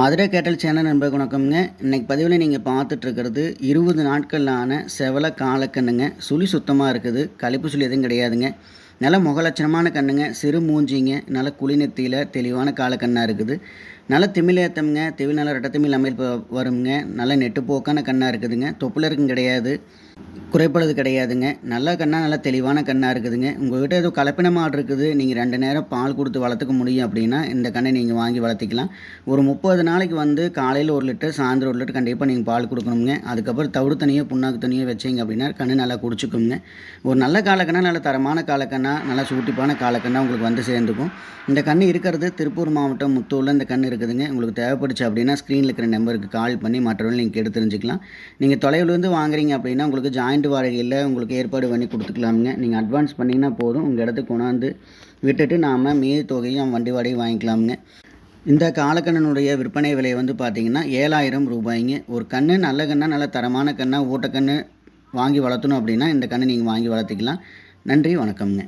ஆதிரை கேட்டல் சேனல் நண்பர்கள் வணக்கம்ங்க. இன்றைக்கி பதிவில் நீங்கள் பார்த்துட்ருக்கிறது இருபது நாட்களான செவல காலக்கண்ணுங்க. சுழி சுத்தமாக இருக்குது. கழிப்பு சுழி எதுவும் கிடையாதுங்க. நல்ல முகலட்சணமான கண்ணுங்க சிறு மூஞ்சிங்க நல்ல குளிநெத்தியில் தெளிவான காலக்கண்ணாக இருக்குது. நல்ல திமிழேத்தம்ங்க திமிழ் நல்ல ரெட்டத்திமிழ் அமைப்பு வருங்க நல்ல நெட்டுப்போக்கான கண்ணாக இருக்குதுங்க. தொப்புல இருக்கும் கிடையாது. குறைப்படுறது கிடையாதுங்க. நல்ல கண்ணாக நல்ல தெளிவான கண்ணாக இருக்குதுங்க. உங்கள்கிட்ட ஏதோ கலப்பின மாடு இருக்குது. நீங்கள் ரெண்டு நேரம் பால் கொடுத்து வளர்த்துக்க முடியும் அப்படின்னா இந்த கண்ணை நீங்கள் வாங்கி வளர்த்திக்கலாம். ஒரு முப்பது நாளைக்கு வந்து காலையில் ஒரு லிட்டர் சாயந்தரம் ஒரு லிட்டர் கண்டிப்பாக நீங்கள் பால் கொடுக்கணுங்க. அதுக்கப்புறம் தவிடு தனியோ புண்ணாக்கு தனியோ வச்சிங்க அப்படின்னா கண்ணு நல்லா குடிச்சுக்குங்க. ஒரு நல்ல காலக்கண்ணா நல்ல தரமான காலக்கண்ணா நல்லா சூட்டிப்பான காலக்கண்ணா உங்களுக்கு வந்து சேர்ந்துக்கும் இந்த கண் இருக்கிறது திருப்பூர் மாவட்டம் முத்தூரில் இந்த கண் இருக்குதுங்க. உங்களுக்கு தேவைப்படுச்சு அப்படின்னா ஸ்க்ரீனில் இருக்கிற நம்பருக்கு கால் பண்ணி மற்றவர்கள் நீங்கள் எடுத்து தெரிஞ்சுக்கலாம். நீங்கள் தொலைவிலேருந்து வாங்குறீங்க அப்படின்னா உங்களுக்கு ஜாயிண்ட் வாடகையில் உங்களுக்கு ஏற்பாடு பண்ணி கொடுத்துக்கலாமுங்க. நீங்கள் அட்வான்ஸ் பண்ணிங்கன்னா போதும். உங்கள் இடத்துக்கு கொண்டாந்து விட்டுட்டு நாம் மீதி தொகையும் வண்டி வாடகை வாங்கிக்கலாமுங்க. இந்த காலக்கண்ணனுடைய விற்பனை விலை வந்து பார்த்திங்கன்னா ஏழாயிரம் ரூபாய்ங்க. ஒரு கன்று நல்ல கண்ணா நல்ல தரமான கண்ணாக ஊட்டக்கன்று வாங்கி வளர்த்தணும் அப்படின்னா இந்த கன்று நீங்கள் வாங்கி வளர்த்திக்கலாம். நன்றி வணக்கம்ங்க.